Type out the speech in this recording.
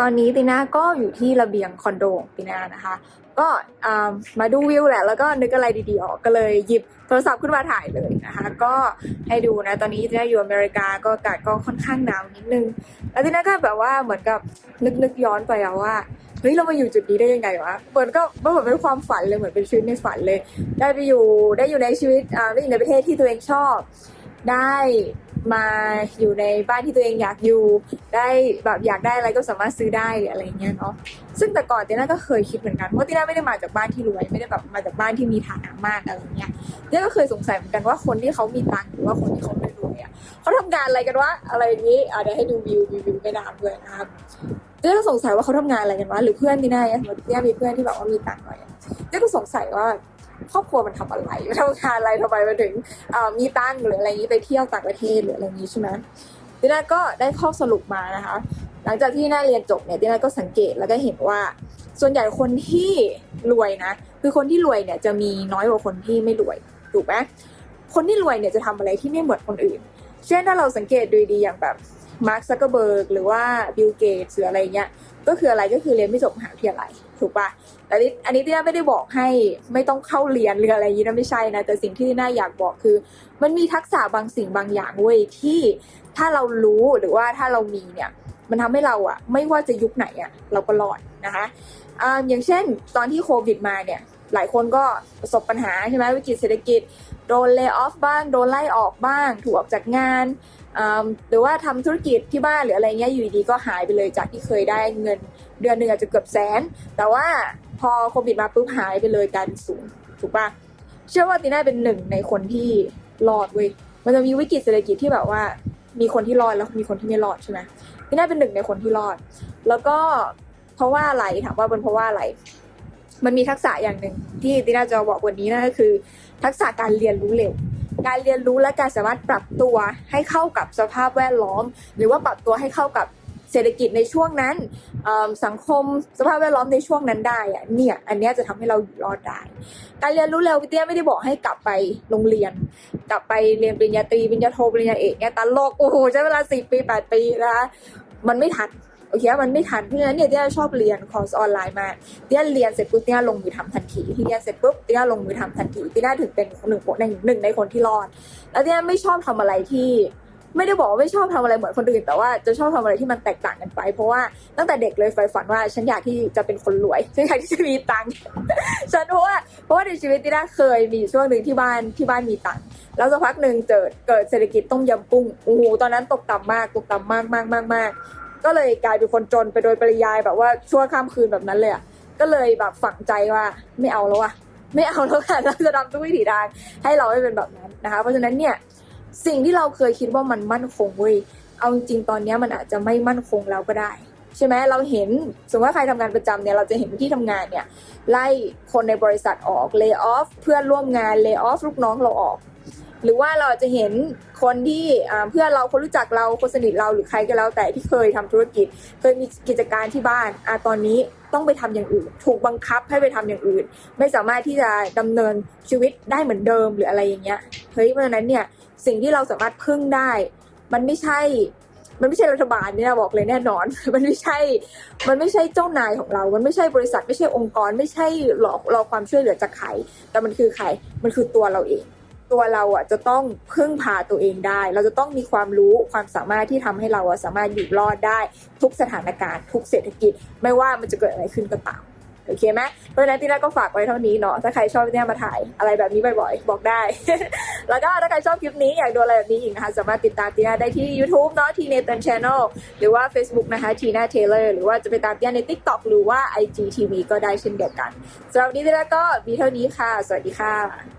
ตอนนี้ตีน่าก็อยู่ที่ระเบียงคอนโดของตีน่านะคะ ก็มาดูวิวแหละแล้วก็นึกอะไรดีๆออกก็เลยหยิบโทรศัพท์ขึ้นมาถ่ายเลยนะคะ ก็ให้ดูนะตอนนี้ตีน่าอยู่อเมริกาก็อากาศก็ค่อนข้างหนาวนิดนึงแล้วตีน่าก็แบบว่าเหมือนกับนึกนึกย้อนไปอะว่าเฮ้ยเรามาอยู่จุดนี้ได้ยังไงวะเหมือนก็มันเหมือนเป็นความฝันเลยเหมือนเป็นชีวิตในฝันเลย ได้ไปอยู่ได้อยู่ในชีวิตอ่าได้อยู่ในประเทศที่ตัวเองชอบได้ มาอยู่ในบ้านที่ตัวเองอยากอยู่ ได้แบบอยากได้อะไรก็สามารถซื้อได้หรืออะไรเงี้ยเนาะซึ่งแต่ก่อนตีน่าก็เคยคิดเหมือนกันเพราะตีน่าไม่ได้มาจากบ้านที่รวยไม่ได้แบบมาจากบ้านที่มีฐานะมากอะไรเงี้ยเตีน่าก็เคยสงสัยเหมือนกันว่าคนที่เขามีตังค์หรือว่าคนที่เขาไม่รวยอะเขาทำงานอะไรกันวะอะไรอย่างนี้อะเดี๋ยวให้ดูวิววิววิวไม่นานด้วยนะครับเตีน่าก็สงสัยว่าเขาทำงานอะไรกันวะหรือเพื่อนที่น่าเนี่ยสมมติตีน่ามีเพื่อนที่แบบว่ามีตังค์หน่อยเตีน่าก็สงสัยว่า ครอบครัวมันทำอะไรมันทำงานอะไรทำไมมันถึงมีตั้งหรืออะไรนี้ไปเที่ยวต่างประเทศหรืออะไรนี้ใช่ไหมทีน่าก็ได้ข้อสรุปมานะคะ หลังจากที่น่าเรียนจบเนี่ยทีน่าก็สังเกตแล้วก็เห็นว่า ส่วนใหญ่คนที่รวยนะ คือคนที่รวยเนี่ยจะมีน้อยกว่าคนที่ไม่รวยถูกไหมคนที่รวยเนี่ยจะทำอะไรที่ไม่เหมือนคนอื่น เช่นถ้าเราสังเกตดูดีอย่างแบบ มาร์คซักเกอร์เบิร์กหรือว่าบิลเกตหรืออะไรเงี้ยก็คืออะไรก็คือเรียนไม่จบมหาวิทยาลัยถูกปะแต่นี่อันนี้ที่น่าไม่ได้บอกให้ไม่ต้องเข้าเรียนหรืออะไรอย่างนี้นะไม่ใช่นะแต่สิ่งที่น่าอยากบอกคือ มันมีทักษะบางสิ่งบางอย่างเว้ยที่ถ้าเรารู้หรือว่าถ้าเรามีเนี่ย มันทำให้เราอะไม่ว่าจะยุคไหนอะเราก็รอดนะคะอ่าอย่างเช่นตอนที่โควิดมาเนี่ย หลายคนก็ประสบปัญหาใช่ไหมวิกฤตเศรษฐกิจ โดนเลิกออฟบ้าง โดนไล่ออกบ้าง ถูกออกจากงาน หรือว่าทำธุรกิจที่บ้านหรืออะไรเงี้ยอยู่ดีๆก็หายไปเลยจากที่เคยได้เงิน เดือนหนึ่งอาจจะเกือบแสน แต่ว่าพอโควิดมาปุ๊บหายไปเลยกลายเป็นศูนย์ถูกปะเชื่อว่าตีน่าเป็นหนึ่งในคนที่รอดเว้ยมันจะมีวิกฤตเศรษฐกิจที่แบบว่า มีคนที่รอดแล้วมีคนที่ไม่รอดใช่ไหมตีน่าเป็นหนึ่งในคนที่รอด แล้วก็เพราะว่าอะไรถามว่าเป็นเพราะว่าอะไร มันมีทักษะอย่างหนึ่งที่ตีน่าจะบอกวันนี้นั่นก็คือ ทักษะการเรียนรู้เร็ว การเรียนรู้และการสามารถปรับตัวให้เข้ากับสภาพแวดล้อม หรือว่าปรับตัวให้เข้ากับเศรษฐกิจในช่วงนั้นสังคมสภาพแวดล้อมในช่วงนั้นได้อะเนี่ยอันนี้จะทำให้เราอยู่รอดได้ การเรียนรู้เร็วพี่เตี้ยไม่ได้บอกให้กลับไปโรงเรียน กลับไปเรียนปริญญาตรีปริญญาโทปริญญาเอกเนี่ยตลกโอ้โหใช้เวลาสี่ปีแปดปีนะคะมันไม่ทัน โอเคมันไม่ทันเพราะฉะนั้นเนี่ยเตี้ยชอบเรียนคอร์สออนไลน์มาเตี้ยเรียนเสร็จปุ๊บเตี้ยลงมือทำทันทีเรียนเสร็จปุ๊บเตี้ยลงมือทำทันทีเตี้ยถึงเป็นหนึ่งคนหนึ่งในคนที่รอด แล้วเตี้ยไม่ชอบทำอะไรที่ไม่ได้บอกว่าไม่ชอบทำอะไรเหมือนคนอื่น แต่ว่าจะชอบทำอะไรที่มันแตกต่างกันไป เพราะว่าตั้งแต่เด็กเลยใฝ่ฝันว่าฉันอยากที่จะเป็นคนรวยฉันอยากที่จะมีตังค์ฉันเพราะว่าเพราะว่าในชีวิตที่ได้เคยมีช่วงหนึ่งที่บ้านที่บ้านมีตังค์แล้วสักพักหนึ่งเกิดเกิดเศรษฐกิจต้มยำกุ้งโอ้โหตอนนั้นตกต่ำมากตกต่ำมากมากมากมาก ก็เลยกลายเป็นคนจนไปโดยปริยายแบบว่าชั่วข้ามคืนแบบนั้นเลยอะก็เลยแบบฝังใจว่าไม่เอาแล้วอะไม่เอาแล้วค่ะเราจะทำทุกวิถีทางให้เราไม่เป็นแบบนั้นนะคะ เพราะฉะนั้นเนี่ยสิ่งที่เราเคยคิดว่ามันมั่นคงเว้ยเอาจริงๆตอนนี้มันอาจจะไม่มั่นคงแล้วก็ได้ ใช่ไหมเราเห็นสมมติว่าใครทำงานประจำเนี่ยเราจะเห็นที่ทำงานเนี่ยไล่คนในบริษัทออก lay off เพื่อนร่วมงาน lay off ลูกน้องเราออก หรือว่าเราจะเห็นคนที่เพื่อนเราคนรู้จักเราคนสนิทเราหรือใครก็แล้วแต่ที่เคยทำธุรกิจ เคยมีกิจการที่บ้านอ่าตอนนี้ต้องไปทำอย่างอื่น ถูกบังคับให้ไปทำอย่างอื่น ไม่สามารถที่จะดำเนินชีวิตได้เหมือนเดิมหรืออะไรอย่างเงี้ยเฮ้ยเพราะฉะนั้นเนี่ยสิ่งที่เราสามารถพึ่งได้ มันไม่ใช่มันไม่ใช่รัฐบาลเนี่ยบอกเลยแน่นอน มันไม่ใช่ มันไม่ใช่เจ้านายของเรา มันไม่ใช่บริษัท ไม่ใช่องค์กร ไม่ใช่หลอกรอความช่วยเหลือจากใคร แต่มันคือใคร มันคือตัวเราเอง ตัวเราอะจะต้องพึ่งพาตัวเองได้ เราจะต้องมีความรู้ความสามารถที่ทำให้เราอะสามารถอยู่รอดได้ ทุกสถานการณ์ ทุกเศรษฐกิจ ไม่ว่ามันจะเกิดอะไรขึ้นก็ตามโอเคไหมเพราะฉะนั้นที่แรกก็ฝากไว้เท่านี้เนาะถ้าใครชอบเนี่ยมาถ่ายอะไรแบบนี้บ่อยๆ บอกได้ แล้วก็ถ้าใครชอบคลิปนี้อยากดูอะไรแบบนี้อีกนะคะ สามารถติดตามตีน่าได้ที่ YouTube เนาะทีเนตันช n น e l หรือว่า Facebook นะคะทีน่าเทเลอร์หรือว่าจะไปตามตีน่าใน TikTok หรือว่า IGTV ก็ได้เช่นเดียวกันสำหรับวันนี้ตีน่าก็มีเท่านี้ค่ะ สวัสดีค่ะ